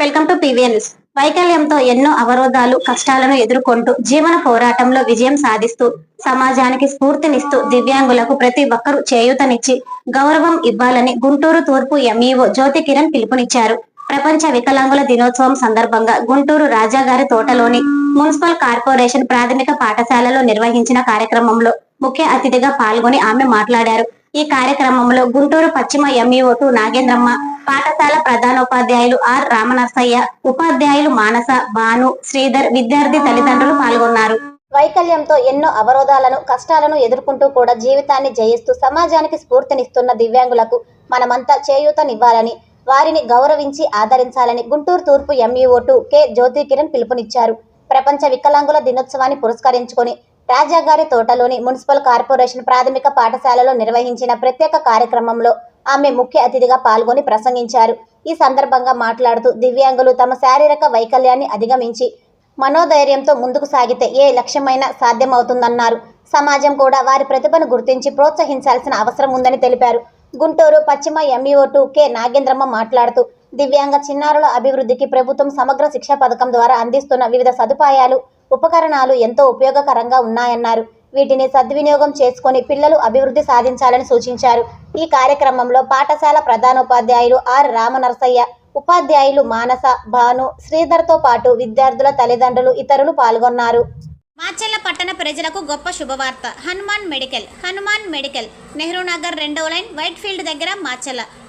Welcome to PVN వైకల్యంతో ఎన్నో అవరోధాలు కష్టాలను ఎదుర్కొంటూ జీవన పోరాటంలో విజయం సాధిస్తూ సమాజానికి స్ఫూర్తినిస్తూ దివ్యాంగులకు ప్రతి ఒక్కరూ చేయూతనిచ్చి గౌరవం ఇవ్వాలని గుంటూరు తూర్పు ఎంఈఓ జ్యోతి కిరణ్ పిలుపునిచ్చారు. ప్రపంచ వికలాంగుల దినోత్సవం సందర్భంగా గుంటూరు రాజాగారి తోటలోని మున్సిపల్ కార్పొరేషన్ ప్రాథమిక పాఠశాలలో నిర్వహించిన కార్యక్రమంలో ముఖ్య అతిథిగా పాల్గొని ఆమె మాట్లాడారు. ఈ కార్యక్రమంలో గుంటూరు పశ్చిమ ఎంఈఓటు నాగేంద్రమ్మ పాఠశాల ప్రధానోపాధ్యాయులు ఆర్ రామనర్సయ్య ఉపాధ్యాయులు మానస భాను శ్రీధర్ విద్యార్థి తల్లిదండ్రులు పాల్గొన్నారు. వైకల్యంతో ఎన్నో అవరోధాలను కష్టాలను ఎదుర్కొంటూ కూడా జీవితాన్ని జయిస్తూ సమాజానికి స్ఫూర్తినిస్తున్న దివ్యాంగులకు మనమంతా చేయూతనివ్వాలని వారిని గౌరవించి ఆదరించాలని గుంటూరు తూర్పు ఎంఈఓటు కె. జ్యోతి కిరణ్ పిలుపునిచ్చారు. ప్రపంచ వికలాంగుల దినోత్సవాన్ని పురస్కరించుకొని రాజాగారి తోటలోని మున్సిపల్ కార్పొరేషన్ ప్రాథమిక పాఠశాలలో నిర్వహించిన ప్రత్యేక కార్యక్రమంలో ఆమె ముఖ్య అతిథిగా పాల్గొని ప్రసంగించారు. ఈ సందర్భంగా మాట్లాడుతూ దివ్యాంగులు తమ శారీరక వైకల్యాన్ని అధిగమించి మనోధైర్యంతో ముందుకు సాగితే ఏ లక్ష్యమైనా సాధ్యమవుతుందన్నారు. సమాజం కూడా వారి ప్రతిభను గుర్తించి ప్రోత్సహించాల్సిన అవసరం ఉందని తెలిపారు. గుంటూరు పశ్చిమ ఎంఈఓ టూ కె నాగేంద్రమ్మ మాట్లాడుతూ దివ్యాంగ చిన్నారుల అభివృద్ధికి ప్రభుత్వం సమగ్ర శిక్షా పథకం ద్వారా అందిస్తున్న వివిధ సదుపాయాలు ఉపకరణాలు ఎంతో ఉపయోగకరంగా ఉన్నాయన్నారు. వీటిని సద్వినియోగం చేసుకొని పిల్లలు అభివృద్ధి సాధించాలని సూచించారు. ఈ కార్యక్రమంలో పాఠశాల ప్రధానోపాధ్యాయులు ఆర్ రామనరసయ్య ఉపాధ్యాయులు మానస భాను శ్రీధర్తో పాటు విద్యార్థుల తల్లిదండ్రులు ఇతరులు పాల్గొన్నారు. మాచెల్ల పట్టణ ప్రజలకు గొప్ప శుభవార్త. హనుమాన్ మెడికల్ హనుమాన్ మెడికల్ నెహ్రూ నగర్ రెండవ లైన్ వైట్ ఫీల్డ్ దగ్గర మాచెల్ల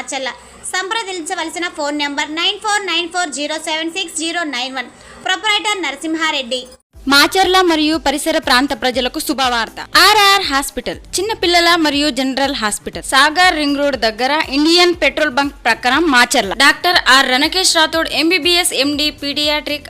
మార్చల్ల. సంప్రదించవలసిన phone number nine four nine four zero seven six zero nine one. Proprietor Narasimha Reddy. Macherla మరియు పరిసర ప్రాంత ప్రజలకు శుభవార్త. ఆర్ఆర్ హాస్పిటల్ చిన్న పిల్లల మరియు general hospital Sagar ring road దగ్గర ఇండియన్ పెట్రోల్ బంక్ ప్రకారం Macherla. Doctor R Ranakesh Rathod MBBS MD pediatric